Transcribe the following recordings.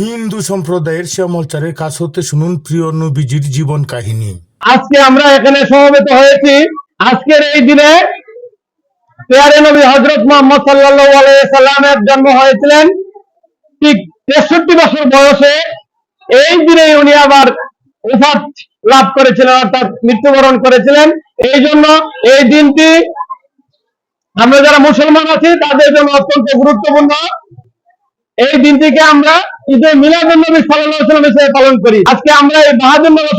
হিন্দু সম্প্রদায়ের শ্যামলচারের কাছ হতে শুনুন প্রিয় নবীজির জীবন কাহিনী। আজকে আমরা এখানে সমবেত হয়েছি। আজকের এই দিনে পেয়ারে নবী হজরত মোহাম্মদ আলাইহি সাল্লামের জন্ম হয়েছিলেন। ঠিক তেষট্টি বছর বয়সে এই দিনে উনি আবার উফাত লাভ করেছিলেন, অর্থাৎ মৃত্যুবরণ করেছিলেন। এই জন্য এই দিনটি আমরা যারা মুসলমান আছি, তাদের জন্য অত্যন্ত গুরুত্বপূর্ণ। এই দিনটিকে আমরা পালন করি। আজকে আমরা এই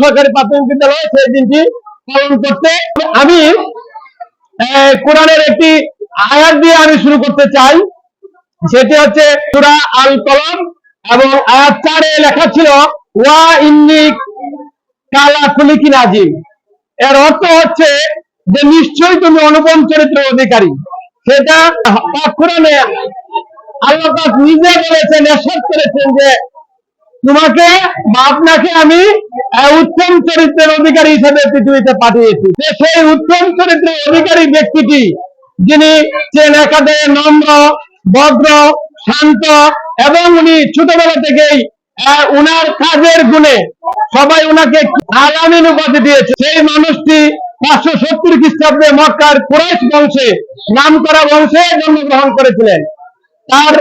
সরকারি প্রাথমিক সেই দিনটি পালন করতে আমি কোরআনের একটি আয়াত দিয়ে আমি শুরু করতে চাই। সেটি হচ্ছে সূরা আল কলম এবং আয়াত চারে লেখা ছিল, ওয়া ইন্নি কালা খুলিকি নাজিম। এর অর্থ হচ্ছে যে নিশ্চয়ই তুমি অনুপম চরিত্রের অধিকারী। সেটা কোরআনে আল্লাহ নিজে বলেছেন করেছেন যে, তোমাকে আপনাকে আমি উত্তম চরিত্রের অধিকারী হিসেবে পৃথিবীতে পাঠিয়েছি। সেই উত্তম চরিত্রের অধিকারী ব্যক্তিটি যিনি চেনাকাদে নম্র, ভদ্র, শান্ত এবং উনি ছোটবেলা থেকেই উনার কাজের গুণে সবাই উনাকে আলামিন উপাধি দিয়েছে। সেই মানুষটি পাঁচশো সত্তর খ্রিস্টাব্দে মক্কার কুরাইশ বংশে নাম করা বংশে জন্মগ্রহণ করেছিলেন। তার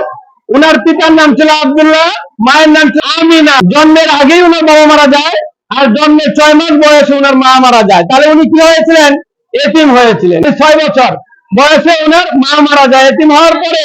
উনার পিতার নাম ছিল আব্দুল্লাহ, মায়ের নাম ছিল আমিনা। জন্মের আগেই উনার বাবা মারা যায় আর জন্মের ছয় মাস বয়সে উনার মা মারা যায়। তাহলে উনি কি হয়েছিলেন? এতিম হয়েছিলেন। ছয় বছর বয়সে উনার মা মারা যায়। এতিম হওয়ার পরে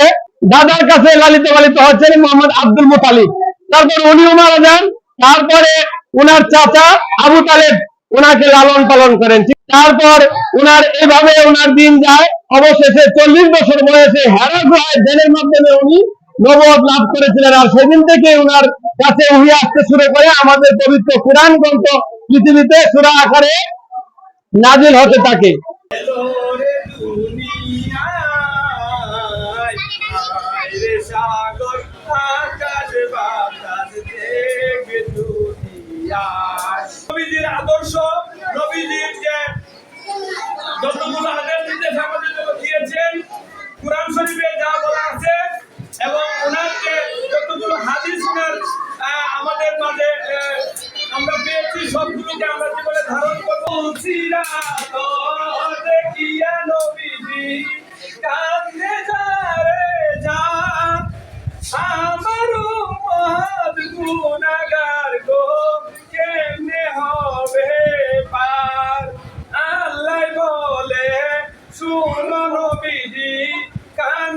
দাদার কাছে লালিত পালিত হচ্ছেন মোহাম্মদ আব্দুল মুতালিব। তারপর উনিও মারা যান। তারপরে উনার চাচা আবু তালেব উনাকে লালন পালন করেন। তারপর উনার এভাবে উনার দিন যায়। অবশেষে চল্লিশ বছর বয়সে হেরা গুহায় জেলের মাধ্যমে উনি নবদ লাভ করেছিলেন। আর সেদিন থেকে উনার কাছে উহি আসতে শুরু করে আমাদের পবিত্র কোরআন গ্রন্থ পৃথিবীতে সুরা আকারে নাজিল হতে থাকে। তোরে যতগুলো আদেশ নির্দেশ আমাদের দিয়েছেন, কোরআন শরীফে যা বলা আছে, এবং ওনার যে যতগুলো হাদিস ওনার আমাদের মাঝে আমরা পেয়েছি, সবগুলোকে আমরা জীবনে ধারণ করব।